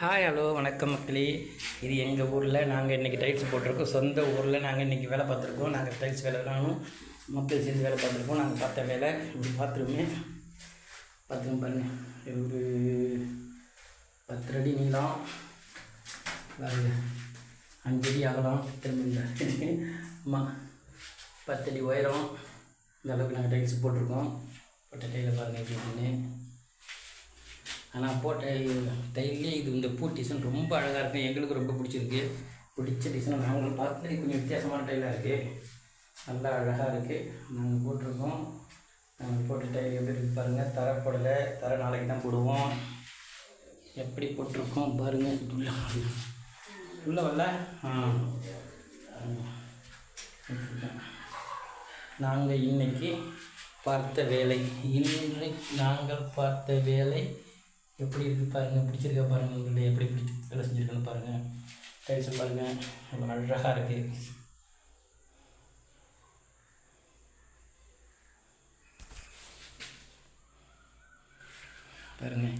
Hi hello வணக்கம் மக்களே. இது எங்கள் ஊரில் நாங்கள் இன்றைக்கி டைல்ஸ் போட்டிருக்கோம். சொந்த ஊரில் நாங்கள் இன்றைக்கி வேலை பார்த்துருக்கோம். நாங்கள் டைல்ஸ் வேலை நானும் மக்கள் சேர்ந்து வேலை பார்த்துருக்கோம். நாங்கள் பார்த்த வேலை இப்படி பாத்ரூமே பாத்ரூம் பண்ணு ஒரு பத்து அடி நீளம். அஞ்சடி அகலம். திரும்ப ஆமாம் பத்தடி உயரம். இந்த அளவுக்கு நாங்கள் டைல்ஸ் போட்டிருக்கோம். போட்ட பாருங்கள் எப்படி ஆனால் போட்ட தையிலே இது இந்த பூ டிசைன் ரொம்ப அழகாக இருக்கும் எங்களுக்கு ரொம்ப பிடிச்சிருக்கு. பிடிச்ச டிசைன் நாங்களும் பார்த்து கொஞ்சம் வித்தியாசமான டைலாக இருக்குது நல்லா அழகாக இருக்குது நாங்கள் போட்டிருக்கோம். நாங்கள் போட்ட டைல் எப்படி இருக்கு பாருங்கள் தர போடலை. தர நாளைக்கு தான் போடுவோம். எப்படி போட்டிருக்கோம் பாருங்கள் உள்ள உள்ள வரல? ஆ. நாங்கள் இன்னைக்கு பார்த்த வேலை. இன்றைக்கு நாங்கள் பார்த்த வேலை எப்படி இருக்குது பாருங்கள் பிடிச்சிருக்கா பாருங்கள் உங்களை எப்படி பிடிச்சி வேலை செஞ்சுருக்கேன்னு பாருங்கள் டைல்ஸ் பாருங்கள் ரொம்ப அழகாக இருக்குது பாருங்கள்